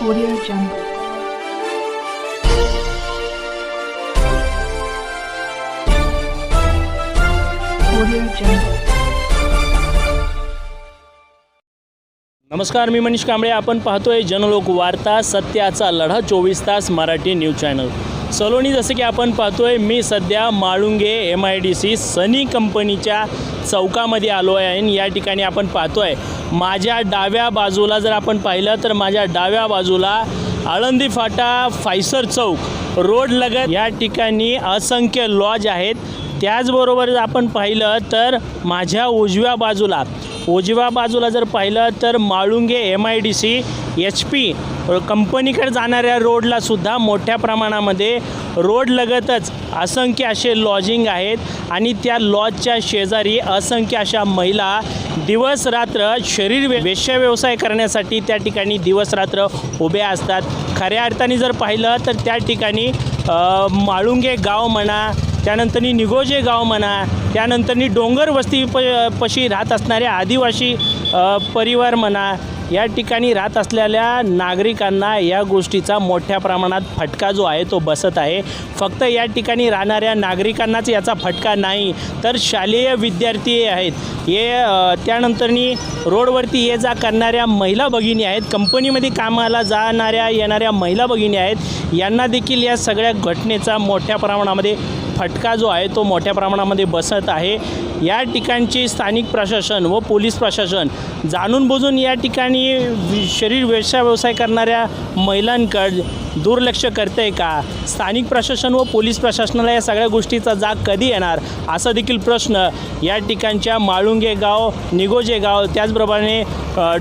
Audio Jungle. Audio Jungle. नमस्कार मी मनीष कांबळे आपण पाहतोय जनलोक वार्ता सत्याचा लढा चोवीस तास मराठी न्यूज चॅनल सलोनी जसं की आपण पाहतोय मी सध्या Malunge M I D C Sunny कंपनीच्या चौकामध्ये आलो आहे आणि या ठिकाणी आपण पाहतोय माझ्या डाव्या बाजूला जर आपण पाहिलं तर माझ्या डाव्या बाजूला आळंदी फाटा फायसर चौक रोड लगत या ठिकाणी असंख्य लॉज आहेत. त्याचबरोबर जर आपण पाहिलं तर माझ्या उजव्या बाजूला उजव्या बाजूला जर पाहिलं तर Malunge M I D C H P कंपनीकडे जाणाऱ्या रोडलासुद्धा मोठ्या प्रमाणामध्ये रोडलगतच असंख्य असे लॉजिंग आहेत. आणि त्या लॉजच्या शेजारी असंख्य अशा महिला दिवस रात्र शरीर वे वेश्या व्यवसाय करण्यासाठी त्या ठिकाणी दिवस रात्र उभ्या असतात. खऱ्या अर्थाने जर पाहिलं तर त्या ठिकाणी माळुंगे गाव म्हणा त्यानंतरनी निगोजे गाव म्हणा त्यानंतरनी डोंगर वस्ती प पशी राहत असणारे आदिवासी परिवार म्हणा या ठिकाणी राहत असलेल्या नागरिकांना या गोष्टीचा मोठ्या प्रमाणात फटका जो आहे तो बसत आहे. फक्त या ठिकाणी राहणाऱ्या नागरिकांनाच याचा फटका नाही तर शालेय विद्यार्थी आहेत. हे त्यानंतरनी रोडवरती ये जा करणाऱ्या महिला भगिनी आहेत. कंपनीमध्ये कामाला जाणाऱ्या येणाऱ्या महिला भगिनी आहेत. यांना देखील या सगळ्या घटनेचा मोठ्या प्रमाणामध्ये फटका जो आहे तो मोठ्या प्रमाणामध्ये बसत आहे. या ठिकाणचे स्थानिक प्रशासन व पोलीस प्रशासन जाणून बुजून या ठिकाणी शरीर व्यवसाय व्यवसाय करणाऱ्या महिलांकड दुर्लक्ष करते आहे का? स्थानिक प्रशासन व पोलीस प्रशासनाला या सगळ्या गोष्टीचा जाग कधी येणार? असा देखील प्रश्न या ठिकाणच्या माळुंगे गाव निगोजे गाव त्याचप्रमाणे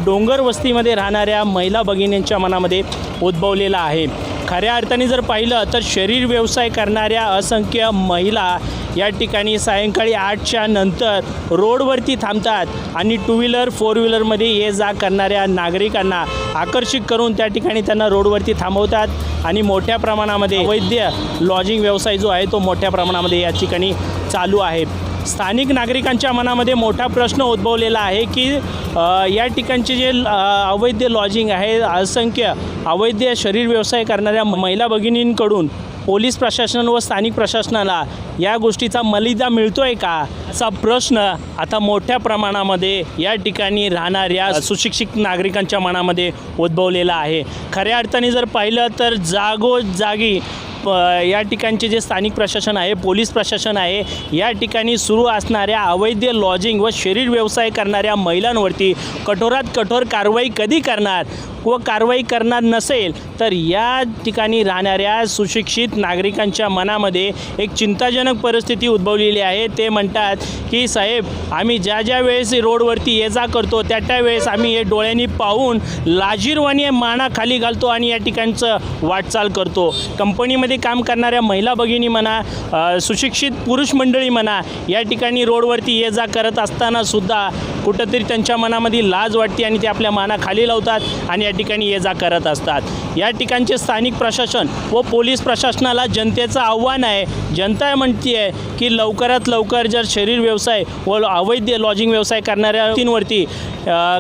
डोंगर वस्तीमध्ये राहणाऱ्या महिला भगिनींच्या मनामध्ये उद्भवलेला आहे. खऱ्या अर्थाने जर पाहिलं तर शरीर व्यवसाय करणाऱ्या असंख्य महिला या ठिकाणी सायंकाळी आठच्या नंतर रोडवरती थांबतात आणि टू व्हीलर फोर व्हीलरमध्ये ये जा करणाऱ्या नागरिकांना आकर्षित करून त्या ठिकाणी त्यांना रोडवरती थांबवतात. आणि मोठ्या प्रमाणामध्ये वैद्य लॉजिंग व्यवसाय जो आहे तो मोठ्या प्रमाणामध्ये या ठिकाणी चालू आहे. स्थानिक नागरिकांच्या मनामध्ये मोठा प्रश्न उद्भवलेला आहे की या ठिकाणचे जे अवैध लॉजिंग आहे असंख्य अवैध शरीर व्यवसाय करणाऱ्या महिला भगिनींकडून पोलीस प्रशासन व स्थानिक प्रशासनाला या गोष्टीचा मलिदा मिळतो आहे का? असा प्रश्न आता मोठ्या प्रमाणामध्ये या ठिकाणी राहणाऱ्या सुशिक्षित नागरिकांच्या मनामध्ये उद्भवलेला आहे. खऱ्या अर्थाने जर पाहिलं तर जागोजागी प या ठिकाणचे जे स्थानिक प्रशासन आहे पोलीस प्रशासन आहे या ठिकाणी सुरू असणाऱ्या अवैध लॉजिंग व शरीर व्यवसाय करणाऱ्या महिलांवरती कठोरात कठोर कारवाई कधी करणार? व कारवाई करणार नसेल तर या ठिकाणी राहणाऱ्या सुशिक्षित नागरिकांच्या मनामध्ये एक चिंताजनक परिस्थिती उद्भवलेली आहे. ते म्हणतात की साहेब आम्ही ज्या ज्या वेळेस रोडवरती ये जा करतो त्या त्या वेळेस आम्ही हे डोळ्यांनी पाहून लाजीरवाणी माना खाली घालतो आणि या ठिकाणचं वाटचाल करतो. कंपनीमध्ये काम करणाऱ्या महिला भगिनी म्हणा सुशिक्षित पुरुष मंडळी म्हणा या ठिकाणी रोडवरती ये जा करत असताना सुद्धा कुठंतरी त्यांच्या मनामध्ये लाज वाटते आणि ते आपल्या माना खाली लावतात आणि या ठिकाणी ये जा करत असतात. या ठिकाणचे स्थानिक प्रशासन व पोलीस प्रशासनाला जनतेचं आव्हान आहे. जनता म्हणते आहे की लवकरात लवकर जर शरीर व्यवसाय व अवैध लॉजिंग व्यवसाय करणाऱ्या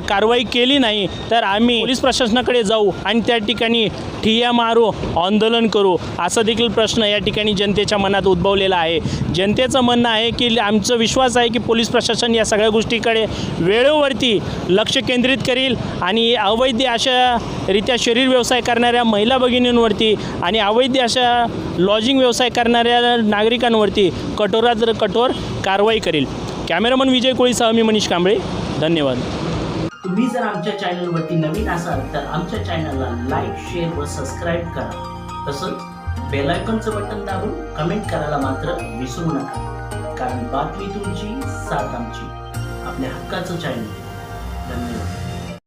कारवाई केली नाही तर आम्ही पोलीस प्रशासनाकडे जाऊ आणि त्या ठिकाणी ठिय्या मारू आंदोलन करू असा देखील प्रश्न या ठिकाणी जनतेच्या मनात उद्भवलेला आहे. जनतेचं म्हणणं आहे की आमचं विश्वास आहे की पोलीस प्रशासन या सगळ्या गोष्टीकडे वेळेवरती लक्ष केंद्रित करील आणि अवैध अशा रित्या शरीर व्यवसाय कर करणाऱ्या महिला भगिनींवरती आणि अवैध अशा लॉजिंग व्यवसाय करणाऱ्या नागरिकांवरती कठोरात कठोर कारवाई करेल. कॅमेरामन विजय कोळीसह मी मनीष कांबळे. धन्यवाद. तुम्ही जर आमच्या चॅनलवरती नवीन असाल तर आमच्या चॅनलला लाईक शेअर व सबस्क्राईब करा. तसंच बेलायकॉनचं बटन दाबून कमेंट करायला मात्र विसरू नका. कारण बातमी तुमची साथ आमची. आपल्या हक्काचं चॅनल धन्यवाद.